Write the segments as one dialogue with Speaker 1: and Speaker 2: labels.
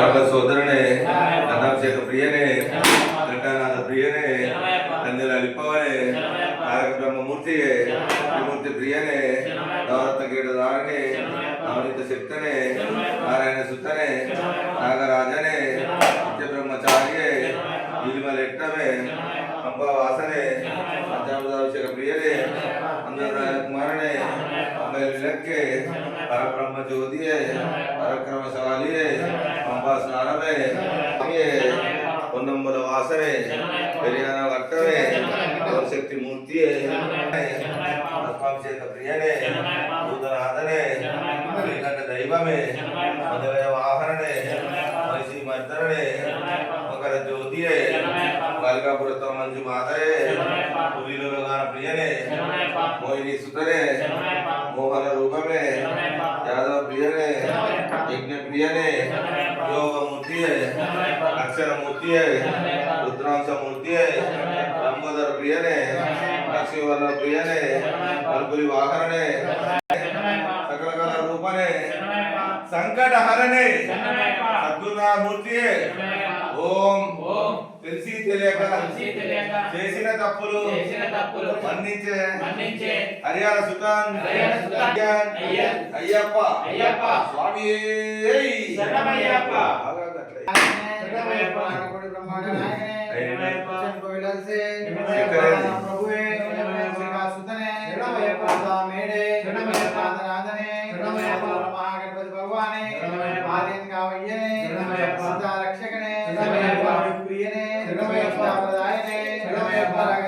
Speaker 1: ಅವರ ಸೋದರನೇ ಅನಾಭಿಷೇಕ ಪ್ರಿಯನೇ ನಟನಾದ ಪ್ರಿಯನೇ ತಂದೆಲ ಅಲಿಪವನೇ ತಾರಕ ಬ್ರಹ್ಮ ಮೂರ್ತಿಯೇ ಮೂರ್ತಿ ಪ್ರಿಯನೇ ನವರತ್ನ ಗೇಡದಾರನೇ ಅವನಿತ ಶಕ್ತನೇ ನಾರಾಯಣ ಸುತ್ತನೇ అంబై విలక్కే పరబ్రహ్మ జ్యోతియే పరక్రమశాలియే పంపా స్నానమే పొన్నంబుల వాసనే పెరియాన వట్టమే శక్తి మూర్తియే ఆత్మాభిషేక ప్రియనే భూతనాథనే శ్రీకంఠ దైవమే మదవయ వాహననే మనిషి మర్దననే మకర జ్యోతియే కల్కాపురత మంజు మాతయే పులిలో గాన ప్రియనే మోహిని సుతనే ప్రియనే యోగమూర్తియే అక్షరమూర్తియే రుద్రాంశమూర్తియే లంబోదర ప్రియనే లక్ష్మీవర్ణ ప్రియనే అల్పురి వాహననే సకల కళ రూపనే సంకట హరణే సద్గుణామూర్తియే ఓం.
Speaker 2: ఓం
Speaker 1: తెలిసి తెలియక
Speaker 2: తెలిసి తెలియక
Speaker 1: చేసిన తప్పులు మన్నించే
Speaker 2: మన్నించే
Speaker 1: హరియాణ సుతాన్
Speaker 2: హరియాణ సుతాన్
Speaker 1: అయ్యన్
Speaker 2: అయ్యన్
Speaker 1: అయ్యప్ప
Speaker 2: అయ్యప్ప.
Speaker 1: స్వామి
Speaker 2: శరణమయ్యప్ప.
Speaker 3: para
Speaker 2: que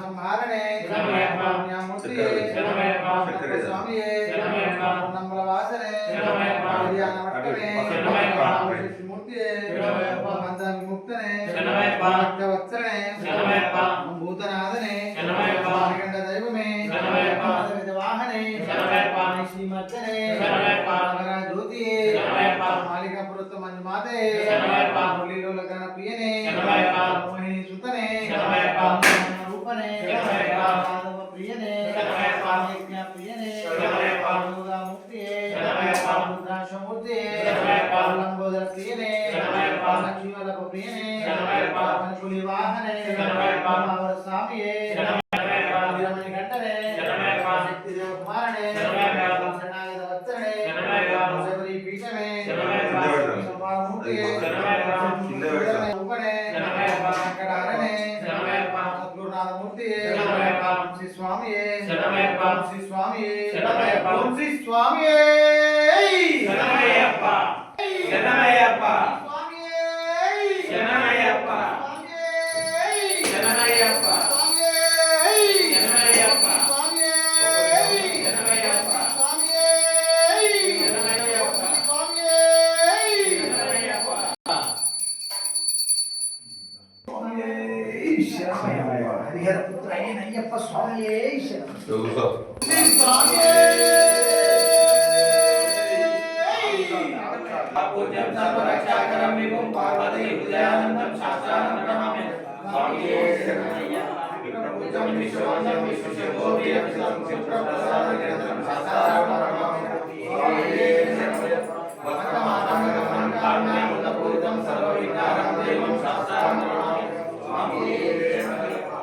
Speaker 3: సంహారణే
Speaker 2: శరణమయ్యప్ప.
Speaker 3: స్వామియే
Speaker 2: శరణమయ్యప్ప.
Speaker 3: నమ్మల వాసనే
Speaker 2: శరణమయ్యప్ప.
Speaker 3: కళ్యాణవట్టనే
Speaker 2: శరణమయ్యప్ప.
Speaker 3: మూర్తియే. మంద విముక్తనే
Speaker 2: శరణమయ్యప్ప.
Speaker 3: భూతనాథనే. మార్కండ దైవమే వాహనే. నగర జ్యోతియే. మాలికాపురత్వ మంజుమాతే ప్రియనే
Speaker 2: శరణమయ్యప్ప.
Speaker 3: మోహిని సుతనే
Speaker 4: मूर्ते पावनं गोदर प्रियने पावन जीवलक प्रियने पावन कुली वाहने पावर स्वामीये विरमणि कंठने शक्ति देव कुमारने शरणागत वत्सने शबरी पीठने संवाद मूर्तिये उपने वेंकटहरणे सद्गुरुनाथ मूर्तिये श्री स्वामीये श्री स्वामीये श्री स्वामीये ಹರಿಹರ ಪುತ್ರನೇ ನಯ್ಯಪ್ಪ ಸ್ವಾಮಿಯೇ ಶಾಸ್ತ್ರ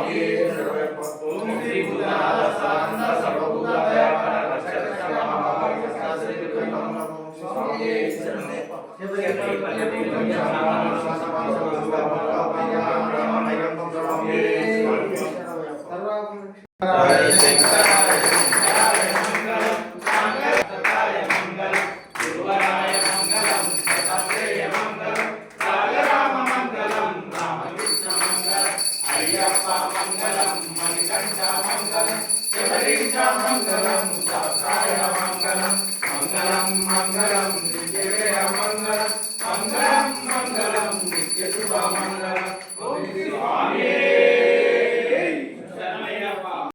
Speaker 4: Yeah.